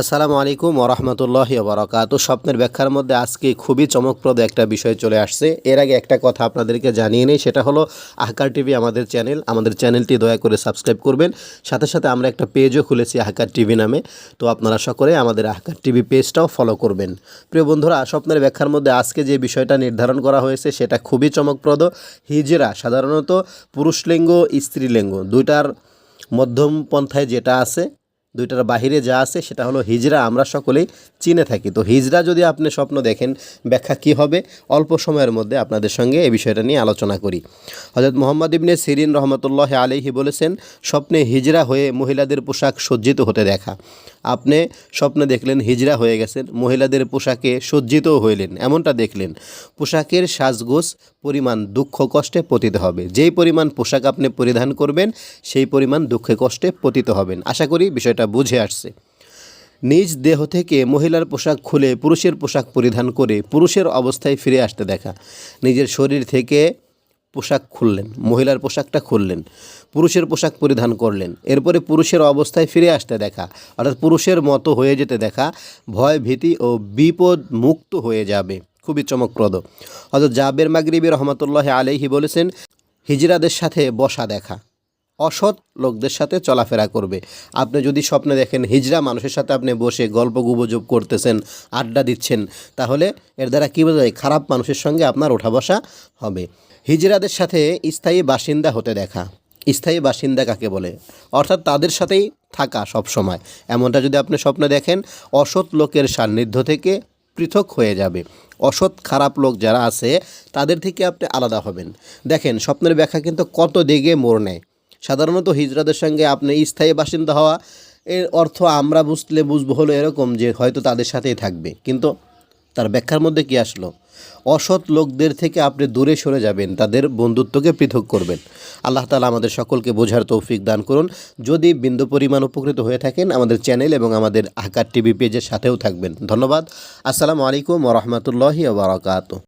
আসসালামু আলাইকুম ওরহমতুল্লাহ বরকাত স্বপ্নের ব্যাখ্যার মধ্যে আজকে খুবই চমকপ্রদ একটা বিষয় চলে আসছে। এর আগে একটা কথা আপনাদেরকে জানিয়ে নেই, সেটা হলো আহকার টিভি আমাদের চ্যানেল। আমাদের চ্যানেলটি দয়া করে সাবস্ক্রাইব করবেন। সাথে সাথে আমরা একটা পেজও খুলেছি আহকার টিভি নামে। তো আপনারা সকলে আমাদের আহকার টিভি পেজটাও ফলো করবেন। প্রিয় বন্ধুরা, স্বপ্নের ব্যাখ্যার মধ্যে আজকে যে বিষয়টা নির্ধারণ করা হয়েছে, সেটা খুবই চমকপ্রদ। হিজরা সাধারণত পুরুষ পুরুষলিঙ্গ, স্ত্রীলিঙ্গ, দুইটার মধ্যম পন্থায় যেটা আছে দুইটার বাহিরে যা আছে সেটা হলো হিজরা, আমরা সকলেই চিনে থাকি। তো হিজরা যদি আপনি স্বপ্ন দেখেন, ব্যাখ্যা কি হবে? অল্প সময়ের মধ্যে আপনাদের সঙ্গে এই বিষয়টা নিয়ে আলোচনা করি। হজরত মোহাম্মদ ইবনে সিরিন রহমতুল্লাহ আলিহি বলেছেন, স্বপ্নে হিজরা হয়ে মহিলাদের পোশাক সজ্জিত হতে দেখা। আপনি স্বপ্নে দেখলেন হিজরা হয়ে গেছেন, মহিলাদের পোশাকে সজ্জিতও হইলেন, এমনটা দেখলেন। পোশাকের সাজগোজ পরিমাণ দুঃখ কষ্টে পতিত হবে। যেই পরিমাণ পোশাক আপনি পরিধান করবেন, সেই পরিমাণ দুঃখে কষ্টে পতিত হবেন। আশা করি বিষয়টা বুঝে আসছে। নিজ দেহ থেকে মহিলার পোশাক খুলে পুরুষের পোশাক পরিধান করে পুরুষের অবস্থায় ফিরে আসতে দেখা। নিজের শরীর থেকে পোশাক খুললেন, মহিলার পোশাকটা খুললেন, পুরুষের পোশাক পরিধান করলেন। এরপরে পুরুষের অবস্থায় ফিরে আসতে দেখা, অর্থাৎ পুরুষের মতো হয়ে যেতে দেখা, ভয়, ভীতি ও বিপদ মুক্ত হয়ে যাবে। খুবই চমকপ্রদ। অর্থাৎ জাবের মাগরিবি রহমতুল্লাহ আলহি বলেছেন, হিজরাদের সাথে বসা দেখা। অসৎ লোকদের সাথে চলাফেরা করবে। আপনি যদি স্বপ্নে দেখেন হিজড়া মানুষের সাথে আপনি বসে গল্প গুবজব করতেছেন, আড্ডা দিচ্ছেন, তাহলে এর দ্বারা কী বোঝায় খারাপ মানুষের সঙ্গে আপনার ওঠা বসা হবে। হিজড়াদের সাথে স্থায়ী বাসিন্দা হতে দেখা। স্থায়ী বাসিন্দা কাকে বলে? অর্থাৎ তাদের সাথেই থাকা সব সময় এমনটা যদি আপনি স্বপ্নে দেখেন, অসৎ লোকের সান্নিধ্য থেকে পৃথক হয়ে যাবে। অসৎ, খারাপ লোক যারা আছে, তাদের থেকে আপনি আলাদা হবেন। দেখেন, স্বপ্নের ব্যাখ্যা কিন্তু কত দিকে মোড় নেয়। সাধারণত হিজরাদের সঙ্গে আপনি স্থায়ী বাসিন্দা হওয়া, এর অর্থ আমরা বুঝলে বুঝব হলো এরকম যে হয়তো তাদের সাথেই থাকবে। কিন্তু তার ব্যাখ্যার মধ্যে কি আসলো? অসৎ লোকদের থেকে আপনি দূরে সরে যাবেন, তাদের বন্ধুত্বকে পৃথক করবেন। আল্লাহ তালা আমাদের সকলকে বোঝার তৌফিক দান করুন। যদি বিন্দু পরিমাণ উপকৃত হয়ে থাকেন, আমাদের চ্যানেল এবং আমাদের আকার টিভি পেজের সাথেও থাকবেন। ধন্যবাদ। আসসালামু আলাইকুম ওরহমতুল্লাহি বারকাত